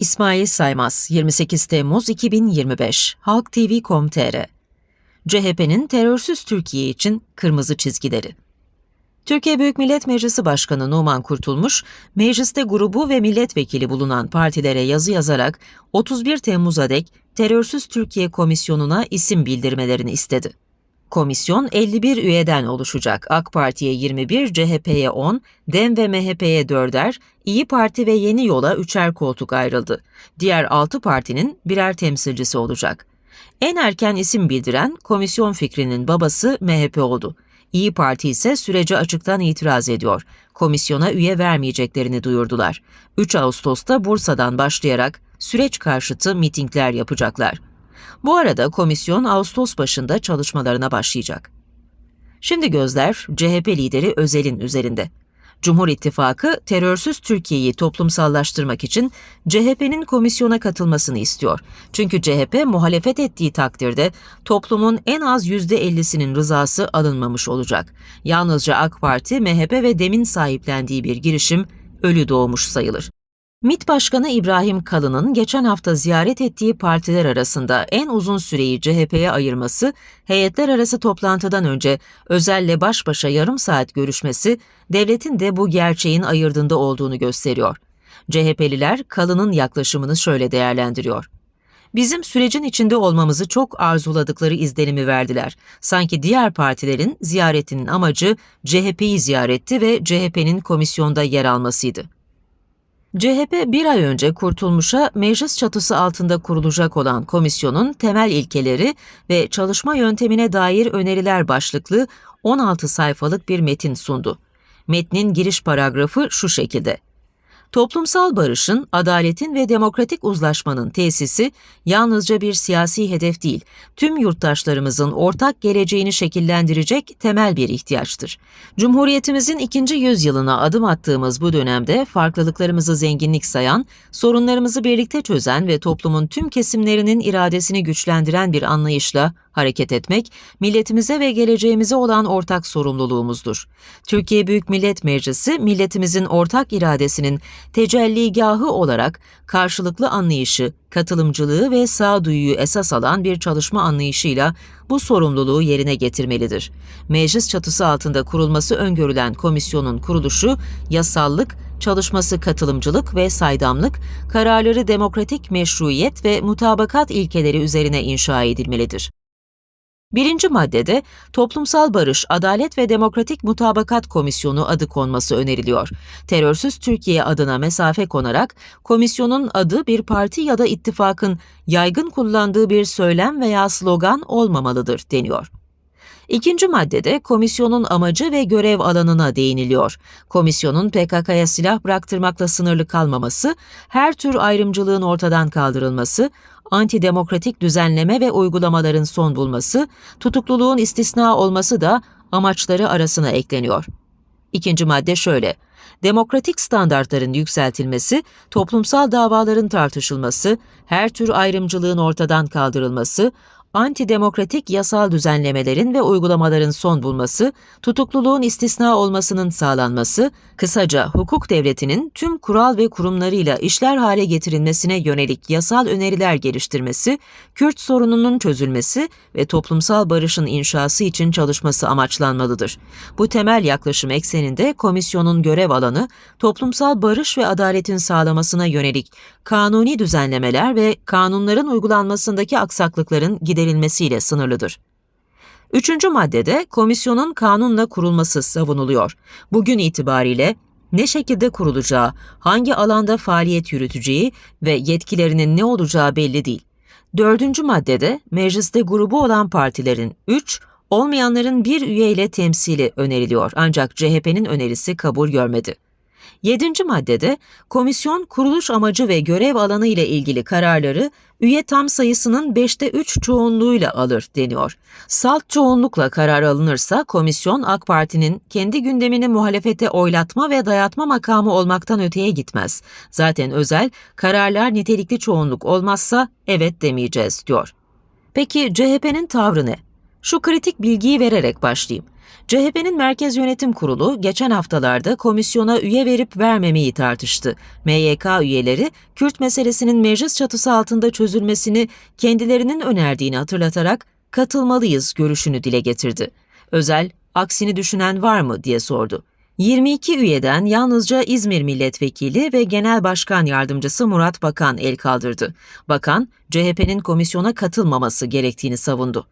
İsmail Saymaz, 28 Temmuz 2025, Halk TV.com.tr CHP'nin terörsüz Türkiye için kırmızı çizgileri. Türkiye Büyük Millet Meclisi Başkanı Numan Kurtulmuş, mecliste grubu ve milletvekili bulunan partilere yazı yazarak 31 Temmuz'a dek Terörsüz Türkiye Komisyonu'na isim bildirmelerini istedi. Komisyon 51 üyeden oluşacak. AK Parti'ye 21, CHP'ye 10, DEM ve MHP'ye 4'er, İyi Parti ve Yeni Yol'a 3'er koltuk ayrıldı. Diğer 6 partinin birer temsilcisi olacak. En erken isim bildiren komisyon fikrinin babası MHP oldu. İyi Parti ise sürece açıktan itiraz ediyor. Komisyona üye vermeyeceklerini duyurdular. 3 Ağustos'ta Bursa'dan başlayarak süreç karşıtı mitingler yapacaklar. Bu arada komisyon Ağustos başında çalışmalarına başlayacak. Şimdi gözler CHP lideri Özel'in üzerinde. Cumhur İttifakı terörsüz Türkiye'yi toplumsallaştırmak için CHP'nin komisyona katılmasını istiyor. Çünkü CHP muhalefet ettiği takdirde toplumun en az %50'sinin rızası alınmamış olacak. Yalnızca AK Parti, MHP ve DEM'in sahiplendiği bir girişim ölü doğmuş sayılır. MİT Başkanı İbrahim Kalın'ın geçen hafta ziyaret ettiği partiler arasında en uzun süreyi CHP'ye ayırması, heyetler arası toplantıdan önce Özel'le baş başa yarım saat görüşmesi, devletin de bu gerçeğin ayırdığında olduğunu gösteriyor. CHP'liler Kalın'ın yaklaşımını şöyle değerlendiriyor. Bizim sürecin içinde olmamızı çok arzuladıkları izlenimi verdiler. Sanki diğer partilerin ziyaretinin amacı CHP'yi ziyaretti ve CHP'nin komisyonda yer almasıydı. CHP bir ay önce Kurtulmuş'a meclis çatısı altında kurulacak olan komisyonun temel ilkeleri ve çalışma yöntemine dair öneriler başlıklı 16 sayfalık bir metin sundu. Metnin giriş paragrafı şu şekilde. Toplumsal barışın, adaletin ve demokratik uzlaşmanın tesisi yalnızca bir siyasi hedef değil, tüm yurttaşlarımızın ortak geleceğini şekillendirecek temel bir ihtiyaçtır. Cumhuriyetimizin ikinci yüzyılına adım attığımız bu dönemde farklılıklarımızı zenginlik sayan, sorunlarımızı birlikte çözen ve toplumun tüm kesimlerinin iradesini güçlendiren bir anlayışla hareket etmek, milletimize ve geleceğimize olan ortak sorumluluğumuzdur. Türkiye Büyük Millet Meclisi, milletimizin ortak iradesinin tecelligahı olarak karşılıklı anlayışı, katılımcılığı ve sağduyuyu esas alan bir çalışma anlayışıyla bu sorumluluğu yerine getirmelidir. Meclis çatısı altında kurulması öngörülen komisyonun kuruluşu, yasallık, çalışması katılımcılık ve saydamlık, kararları demokratik meşruiyet ve mutabakat ilkeleri üzerine inşa edilmelidir. Birinci maddede Toplumsal Barış, Adalet ve Demokratik Mutabakat Komisyonu adı konması öneriliyor. Terörsüz Türkiye adına mesafe konarak komisyonun adı bir parti ya da ittifakın yaygın kullandığı bir söylem veya slogan olmamalıdır deniyor. İkinci maddede komisyonun amacı ve görev alanına değiniliyor. Komisyonun PKK'ya silah bıraktırmakla sınırlı kalmaması, her tür ayrımcılığın ortadan kaldırılması, antidemokratik düzenleme ve uygulamaların son bulması, tutukluluğun istisna olması da amaçları arasına ekleniyor. İkinci madde şöyle. Demokratik standartların yükseltilmesi, toplumsal davaların tartışılması, her tür ayrımcılığın ortadan kaldırılması, antidemokratik yasal düzenlemelerin ve uygulamaların son bulması, tutukluluğun istisna olmasının sağlanması, kısaca hukuk devletinin tüm kural ve kurumlarıyla işler hale getirilmesine yönelik yasal öneriler geliştirmesi, Kürt sorununun çözülmesi ve toplumsal barışın inşası için çalışması amaçlanmalıdır. Bu temel yaklaşım ekseninde komisyonun görev alanı, toplumsal barış ve adaletin sağlamasına yönelik kanuni düzenlemeler ve kanunların uygulanmasındaki aksaklıkların giderilmesiyle sınırlıdır. Üçüncü maddede komisyonun kanunla kurulması savunuluyor. Bugün itibariyle ne şekilde kurulacağı, hangi alanda faaliyet yürüteceği ve yetkilerinin ne olacağı belli değil. Dördüncü maddede mecliste grubu olan partilerin 3, olmayanların bir üyeyle temsili öneriliyor ancak CHP'nin önerisi kabul görmedi. Yedinci maddede komisyon kuruluş amacı ve görev alanı ile ilgili kararları üye tam sayısının 5'te 3 çoğunluğuyla alır deniyor. Salt çoğunlukla karar alınırsa komisyon AK Parti'nin kendi gündemini muhalefete oylatma ve dayatma makamı olmaktan öteye gitmez. Zaten özel kararlar nitelikli çoğunluk olmazsa evet demeyeceğiz diyor. Peki CHP'nin tavrı ne? Şu kritik bilgiyi vererek başlayayım. CHP'nin Merkez Yönetim Kurulu geçen haftalarda komisyona üye verip vermemeyi tartıştı. MYK üyeleri Kürt meselesinin meclis çatısı altında çözülmesini kendilerinin önerdiğini hatırlatarak katılmalıyız görüşünü dile getirdi. Özel, aksini düşünen var mı diye sordu. 22 üyeden yalnızca İzmir Milletvekili ve Genel Başkan Yardımcısı Murat Bakan el kaldırdı. Bakan, CHP'nin komisyona katılmaması gerektiğini savundu.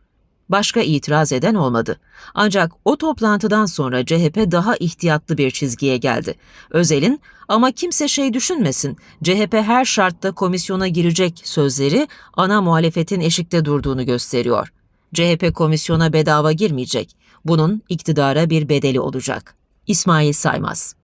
Başka itiraz eden olmadı. Ancak o toplantıdan sonra CHP daha ihtiyatlı bir çizgiye geldi. Özel'in ama kimse şey düşünmesin, CHP her şartta komisyona girecek sözleri ana muhalefetin eşikte durduğunu gösteriyor. CHP komisyona bedava girmeyecek. Bunun iktidara bir bedeli olacak. İsmail Saymaz